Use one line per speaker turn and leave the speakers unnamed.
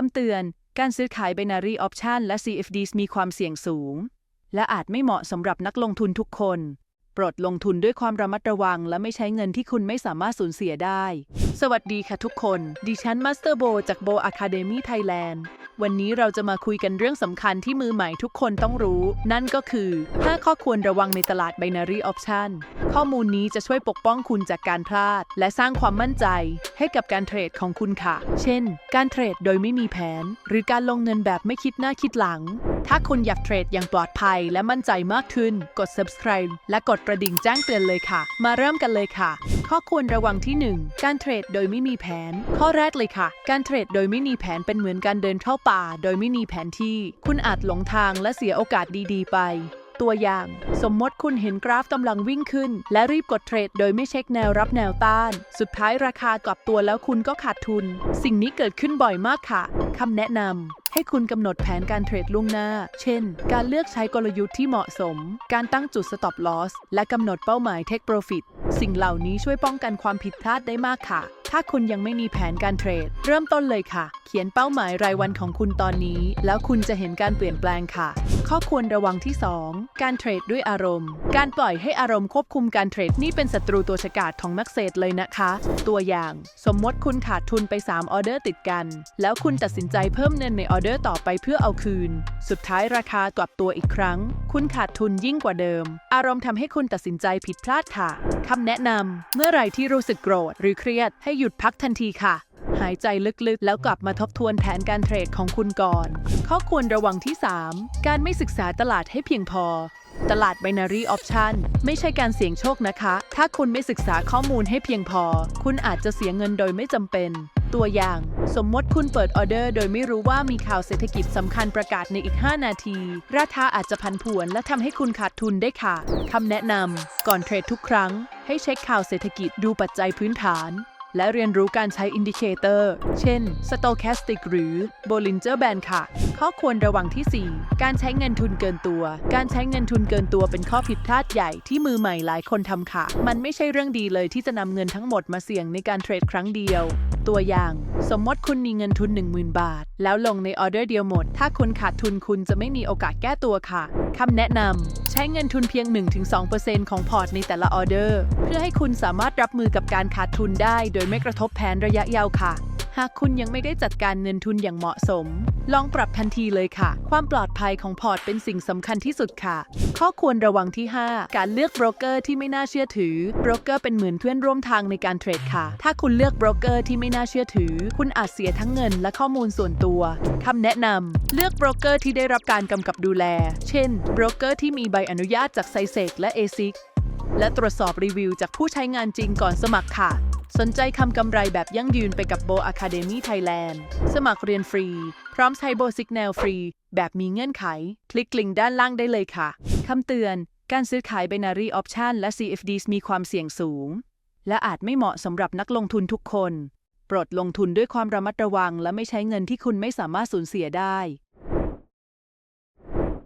คำเตือน การซื้อขาย binary option และ CFDs มีความเสี่ยงสูง และอาจไม่เหมาะสำหรับนักลงทุนทุกคน โปรดลงทุนด้วยความระมัดระวัง และไม่ใช้เงินที่คุณไม่สามารถสูญเสียได้ สวัสดีค่ะทุกคน ดิฉันมาสเตอร์โบจากโบ Academy Thailand วันนี้เราจะมาคุยกันเรื่องสำคัญที่มือใหม่ทุกคนต้องรู้ นั่นก็คือ 5 ข้อควรระวังในตลาด binary option ข้อมูลนี้จะช่วยปกป้องคุณจากการพลาด และสร้างความมั่นใจให้กับการเทรดของคุณค่ะ เช่น การเทรดโดยไม่มีแผน หรือการลงเงินแบบไม่คิดหน้าคิดหลัง ถ้าคุณอยากเทรดอย่างปลอดภัยและมั่นใจมากขึ้น กด subscribe และกดกระดิ่งแจ้งเตือนเลยค่ะ มาเริ่มกันเลยค่ะ ข้อควรระวังที่ 1 การเทรดโดยไม่มีแผน ข้อแรกเลยค่ะ การเทรดโดยไม่มีแผนเป็นเหมือนการเดินเข้าป่า โดยไม่มีแผนที่ คุณอาจหลงทางและเสียโอกาสดีๆ ไปตัวอย่าง สมมติคุณเห็นกราฟกำลังวิ่งขึ้น และรีบกดเทรดโดยไม่เช็คแนวรับแนวต้าน สุดท้ายราคากลับตัวแล้วคุณก็ขาดทุน สิ่งนี้เกิดขึ้นบ่อยมากค่ะคำแนะนำให้คุณกำหนดแผนการเทรดล่วงหน้า เช่น การเลือกใช้กลยุทธ์ที่เหมาะสม การตั้งจุด stop loss และกำหนดเป้าหมาย take profit สิ่งเหล่านี้ช่วยป้องกันความผิดพลาดได้มากค่ะ ถ้าคุณยังไม่มีแผนการเทรด เริ่มต้นเลยค่ะ เขียนเป้าหมายรายวันของคุณตอนนี้ แล้วคุณจะเห็นการเปลี่ยนแปลงค่ะ ข้อควรระวังที่ 2 การเทรดด้วยอารมณ์ การปล่อยให้อารมณ์ควบคุมการเทรดนี่เป็นศัตรูตัวฉกาจของนักเทรดเลยนะคะ ตัวอย่าง สมมติคุณขาดทุนไป 3 ออเดอร์ติดกัน แล้วคุณตัดสินใจเพิ่มเงินในออเดอร์ต่อไปเพื่อเอาคืน สุดท้ายราคากลับตัวอีกครั้ง คุณขาดทุนยิ่งกว่าเดิม อารมณ์ทำให้คุณตัดสินใจผิดพลาดค่ะ คำแนะนำเมื่อไหร่ที่รู้สึกโกรธ หรือเครียดให้หยุดพักทันทีค่ะ หายใจลึกๆ แล้วกลับมาทบทวนแผนการเทรดของคุณก่อน ข้อควรระวังที่ 3 การไม่ศึกษาตลาดให้เพียงพอ ตลาด binary option ไม่ใช่การเสี่ยงโชคนะคะ ถ้าคุณไม่ศึกษาข้อมูลให้เพียงพอ คุณอาจจะเสียเงินโดยไม่จำเป็น ตัวอย่าง สมมติคุณเปิดออเดอร์ โดยไม่รู้ว่ามีข่าวเศรษฐกิจสำคัญประกาศในอีก 5 นาที ราคาอาจจะพันผวนและทำให้คุณขาดทุนได้ค่ะคำแนะนำก่อนเทรดทุกครั้ง ให้เช็คข่าวเศรษฐกิจดูปัจจัยพื้นฐาน และเรียนรู้การใช้อินดิเคเตอร์ เช่น Stochastic หรือ Bollinger Band ค่ะ ข้อควรระวังที่ 4 การใช้เงินทุนเกินตัว การใช้เงินทุนเกินตัวเป็นข้อผิดพลาดใหญ่ที่มือใหม่หลายคนทำค่ะ มันไม่ใช่เรื่องดีเลยที่จะนำเงินทั้งหมดมาเสี่ยงในการเทรดครั้งเดียว ตัวอย่าง สมมติคุณมีเงินทุน 10,000 บาท แล้วลงในออเดอร์เดียวหมด ถ้าคุณขาดทุนคุณจะไม่มีโอกาสแก้ตัวค่ะคำแนะนำใช้เงินทุนเพียง 1-2%ของพอร์ตในแต่ละออเดอร์ เพื่อให้คุณสามารถรับมือกับการขาดทุนได้ โดยไม่กระทบแผนระยะยาวค่ะ หากคุณยังไม่ได้จัดการเงินทุนอย่างเหมาะสม ลองปรับทันทีเลยค่ะ ความปลอดภัยของพอร์ตเป็นสิ่งสำคัญที่สุดค่ะ ข้อควรระวังที่ 5 การเลือกโบรกเกอร์ที่ไม่น่าเชื่อถือโบรกเกอร์เป็นเหมือนเพื่อนร่วมทางในการเทรดค่ะ ถ้าคุณเลือกโบรกเกอร์ที่ไม่น่าเชื่อถือ คุณอาจเสียทั้งเงินและข้อมูลส่วนตัวคำแนะนำเลือกโบรกเกอร์ที่ได้รับการกำกับดูแล เช่นโบรกเกอร์ที่มีใบอนุญาตจากไซเซกและ ASIC และตรวจสอบรีวิวจากผู้ใช้งานจริงก่อนสมัครค่ะ สนใจคำกำไรแบบยั่งยืนไปกับโบ Academy Thailand สมัครเรียนฟรี พร้อมใช้โบสิกแนลฟรี แบบมีเงื่อนไข คลิกลิงก์ด้านล่างได้เลยค่ะ คำเตือน การซื้อขาย binary option และ CFDs มีความเสี่ยงสูง และอาจไม่เหมาะสำหรับนักลงทุนทุกคน โปรดลงทุนด้วยความระมัดระวัง และไม่ใช้เงินที่คุณไม่สามารถสูญเสียได้